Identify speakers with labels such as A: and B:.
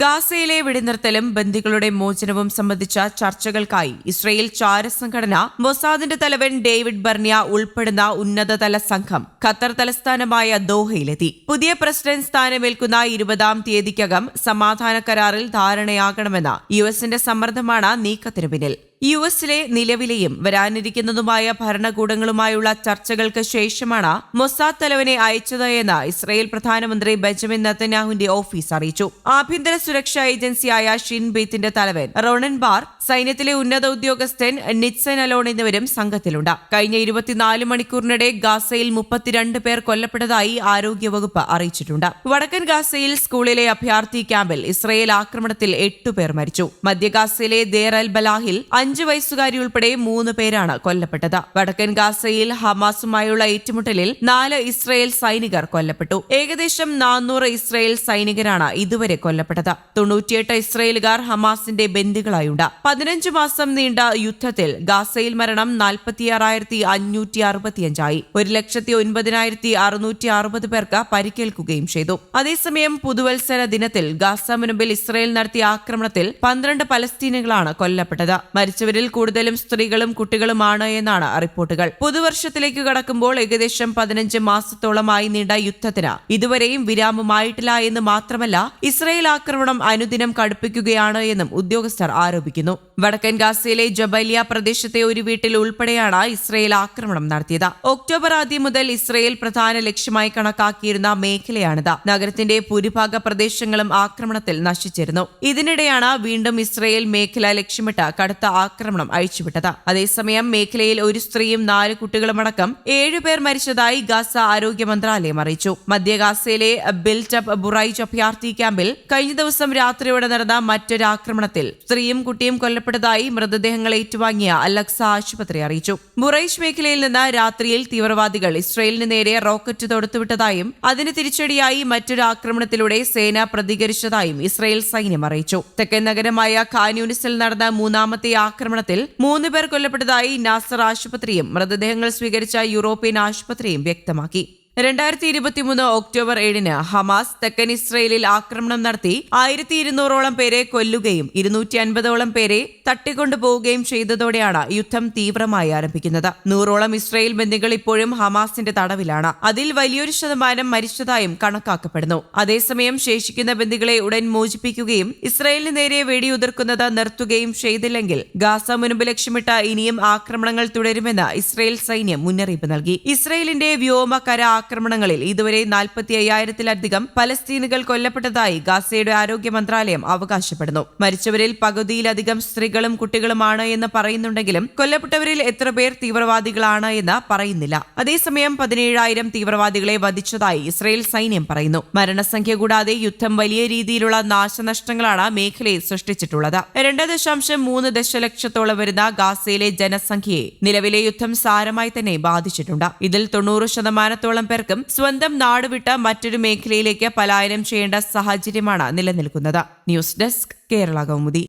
A: ഗാസയിലെ വെടിനിർത്തലും ബന്ദികളുടെ മോചനവും സംബന്ധിച്ച ചർച്ചകൾക്കായി ഇസ്രയേൽ ചാരസംഘടന മൊസാദിന്റെ തലവൻ ഡേവിഡ് ബർണിയ ഉൾപ്പെടുന്ന ഉന്നതതല സംഘം ഖത്തർ തലസ്ഥാനമായ ദോഹയിലെത്തി. പുതിയ പ്രസിഡന്റ് സ്ഥാനമേൽക്കുന്ന ഇരുപതാം തീയതിക്കകം സമാധാന കരാറിൽ ധാരണയാകണമെന്ന യു എസിന്റെ സമ്മർദ്ദമാണ് നീക്കത്തിനു പിന്നിൽ. യു എസിലെ നിലവിലെയും വരാനിരിക്കുന്നതുമായ ഭരണകൂടങ്ങളുമായുള്ള ചർച്ചകൾക്ക് ശേഷമാണ് മൊസാദ് തലവനെ അയച്ചത് എന്ന് ഇസ്രായേൽ പ്രധാനമന്ത്രി ബെഞ്ചമിൻ നത്തന്യാഹുവിന്റെ ഓഫീസ് അറിയിച്ചു. ആഭ്യന്തര സുരക്ഷാ ഏജൻസിയായ ഷിൻ ബെയ്ത്തിന്റെ തലവൻ റോണൻ ബാർ സൈന്യത്തിലെ ഉന്നത ഉദ്യോഗസ്ഥൻ നിറ്റ്സൻ അലോൺ എന്നിവരും സംഘത്തിലുണ്ട്. കഴിഞ്ഞ ഇരുപത്തിനാല് മണിക്കൂറിനിടെ ഗാസയിൽ മുപ്പത്തിരണ്ട് പേർ കൊല്ലപ്പെട്ടതായി ആരോഗ്യവകുപ്പ് അറിയിച്ചിട്ടുണ്ട്. വടക്കൻ ഗാസയിൽ സ്കൂളിലെ അഭയാർത്ഥി ക്യാമ്പിൽ ഇസ്രയേൽ ആക്രമണത്തിൽ എട്ടുപേർ മരിച്ചു. മധ്യഗാസയിലെ ദേർ അൽ ബലാഹിൽ അഞ്ചു വയസ്സുകാരി ഉൾപ്പെടെ മൂന്ന് പേരാണ് കൊല്ലപ്പെട്ടത്. വടക്കൻ ഗാസയിൽ ഹമാസുമായുള്ള ഏറ്റുമുട്ടലിൽ നാല് ഇസ്രയേൽ സൈനികർ കൊല്ലപ്പെട്ടു. ഏകദേശം നാനൂറ് ഇസ്രയേൽ സൈനികരാണ് ഇതുവരെ കൊല്ലപ്പെട്ടത്. തൊണ്ണൂറ്റിയെട്ട് ഇസ്രയേലുകാർ ഹമാസിന്റെ ബന്ദികളായുണ്ട്. പതിനഞ്ച് മാസം നീണ്ട യുദ്ധത്തിൽ ഗാസയിൽ മരണം നാൽപ്പത്തിയാറായിരത്തി അഞ്ഞൂറ്റി അറുപത്തിയഞ്ചായി. ഒരു ലക്ഷത്തി ഒൻപതിനായിരത്തി അറുന്നൂറ്റി അറുപത് പേർക്ക് പരിക്കേൽക്കുകയും ചെയ്തു. അതേസമയം പുതുവത്സര ദിനത്തിൽ ഗാസ മുൻപിൽ ഇസ്രയേൽ നടത്തിയ ആക്രമണത്തിൽ പന്ത്രണ്ട് പലസ്തീനുകളാണ് കൊല്ലപ്പെട്ടത്. മരിച്ചവരിൽ കൂടുതലും സ്ത്രീകളും കുട്ടികളുമാണ് എന്നാണ് റിപ്പോർട്ടുകൾ. പുതുവർഷത്തിലേക്ക് കടക്കുമ്പോൾ ഏകദേശം പതിനഞ്ച് മാസത്തോളമായി നീണ്ട യുദ്ധത്തിന് ഇതുവരെയും വിരാമമായിട്ടില്ല എന്ന് മാത്രമല്ല ഇസ്രയേൽ ആക്രമണം അനുദിനം കടുപ്പിക്കുകയാണ് എന്നും ഉദ്യോഗസ്ഥർ ആരോപിക്കുന്നു. വടക്കൻ ഗാസയിലെ ജബലിയ പ്രദേശത്തെ ഒരു വീട്ടിൽ ഉൾപ്പെടെയാണ് ഇസ്രയേൽ ആക്രമണം നടത്തിയത്. ഒക്ടോബർ ആദ്യം മുതൽ ഇസ്രയേൽ പ്രധാന ലക്ഷ്യമായി കണക്കാക്കിയിരുന്ന മേഖലയാണിത്. നഗരത്തിന്റെ ഭൂരിഭാഗ പ്രദേശങ്ങളും ആക്രമണത്തിൽ നശിച്ചിരുന്നു. ഇതിനിടെയാണ് വീണ്ടും ഇസ്രയേൽ മേഖല ലക്ഷ്യമിട്ട് കടുത്ത ആക്രമണം അഴിച്ചുവിട്ടത്. അതേസമയം മേഖലയിൽ ഒരു സ്ത്രീയും നാല് കുട്ടികളുമടക്കം ഏഴുപേർ മരിച്ചതായി ഗാസ ആരോഗ്യ മന്ത്രാലയം അറിയിച്ചു. മധ്യ ഗാസയിലെ ബിൽറ്റപ്പ് ബുറൈജ് അഭയാർത്ഥി ക്യാമ്പിൽ കഴിഞ്ഞ ദിവസം രാത്രിയോടെ നടന്ന മറ്റൊരു ആക്രമണത്തിൽ സ്ത്രീയും കുട്ടിയും കൊല്ലപ്പെട്ടതായി മൃതദേഹങ്ങൾ ഏറ്റുവാങ്ങിയ അലക്സ ആശുപത്രി അറിയിച്ചു. ബുറൈഷ് മേഖലയിൽ നിന്ന് രാത്രിയിൽ തീവ്രവാദികൾ ഇസ്രയേലിന് നേരെ റോക്കറ്റ് തൊടുത്തുവിട്ടതായും അതിന് തിരിച്ചടിയായി മറ്റൊരു ആക്രമണത്തിലൂടെ സേന പ്രതികരിച്ചതായും ഇസ്രയേൽ സൈന്യം അറിയിച്ചു. തെക്കൻ നഗരമായ ഖാൻയൂണിസിൽ നടന്ന മൂന്നാമത്തെ ആക്രമണത്തിൽ മൂന്ന് പേർ കൊല്ലപ്പെട്ടതായി നാസർ ആശുപത്രിയും മൃതദേഹങ്ങൾ സ്വീകരിച്ച യൂറോപ്യൻ ആശുപത്രിയും വ്യക്തമാക്കി. രണ്ടായിരത്തി ഇരുപത്തിമൂന്ന് ഒക്ടോബർ ഏഴിന് ഹമാസ് തെക്കൻ ഇസ്രയേലിൽ ആക്രമണം നടത്തി ആയിരത്തി ഇരുന്നൂറോളം പേരെ കൊല്ലുകയും ഇരുന്നൂറ്റി അൻപതോളം പേരെ തട്ടിക്കൊണ്ടുപോവുകയും ചെയ്തതോടെയാണ് യുദ്ധം തീവ്രമായി ആരംഭിക്കുന്നത്. നൂറോളം ഇസ്രയേൽ ബന്ദികൾ ഇപ്പോഴും ഹമാസിന്റെ തടവിലാണ്. അതിൽ വലിയൊരു ശതമാനം മരിച്ചതായും കണക്കാക്കപ്പെടുന്നു. അതേസമയം ശേഷിക്കുന്ന ബന്ധികളെ ഉടൻ മോചിപ്പിക്കുകയും ഇസ്രയേലിന് നേരെ വെടിയുതിർക്കുന്നത് നിർത്തുകയും ചെയ്തില്ലെങ്കിൽ ഗാസ മുൻപ് ലക്ഷ്യമിട്ട ഇനിയും ആക്രമണങ്ങൾ തുടരുമെന്ന് ഇസ്രയേൽ സൈന്യം മുന്നറിയിപ്പ് നൽകി. ഇസ്രയേലിന്റെ വ്യോമകര ആക്രമണങ്ങളിൽ ഇതുവരെ നാൽപ്പത്തി അയ്യായിരത്തിലധികം പലസ്തീനുകൾ കൊല്ലപ്പെട്ടതായി ഗാസയുടെ ആരോഗ്യ മന്ത്രാലയം അവകാശപ്പെടുന്നു. മരിച്ചവരിൽ പകുതിയിലധികം സ്ത്രീകളും കുട്ടികളുമാണ് എന്ന് പറയുന്നുണ്ടെങ്കിലും കൊല്ലപ്പെട്ടവരിൽ എത്ര പേർ തീവ്രവാദികളാണ് എന്ന് പറയുന്നില്ല. അതേസമയം പതിനേഴായിരം തീവ്രവാദികളെ വധിച്ചതായി ഇസ്രയേൽ സൈന്യം പറയുന്നു. മരണസംഖ്യ കൂടാതെ യുദ്ധം വലിയ രീതിയിലുള്ള നാശനഷ്ടങ്ങളാണ് മേഖലയിൽ സൃഷ്ടിച്ചിട്ടുള്ളത്. രണ്ട് ദശാംശം മൂന്ന് ദശലക്ഷത്തോളം വരുന്ന ഗാസയിലെ ജനസംഖ്യയെ നിലവിലെ യുദ്ധം സാരമായി തന്നെ ബാധിച്ചിട്ടുണ്ട്. ഇതിൽ തൊണ്ണൂറ് ശതമാനത്തോളം പേർക്കും സ്വന്തം നാടുവിട്ട മറ്റൊരു മേഖലയിലേക്ക് പലായനം ചെയ്യേണ്ട സാഹചര്യമാണ് നിലനിൽക്കുന്നത്. News desk Kerala Kaumudi.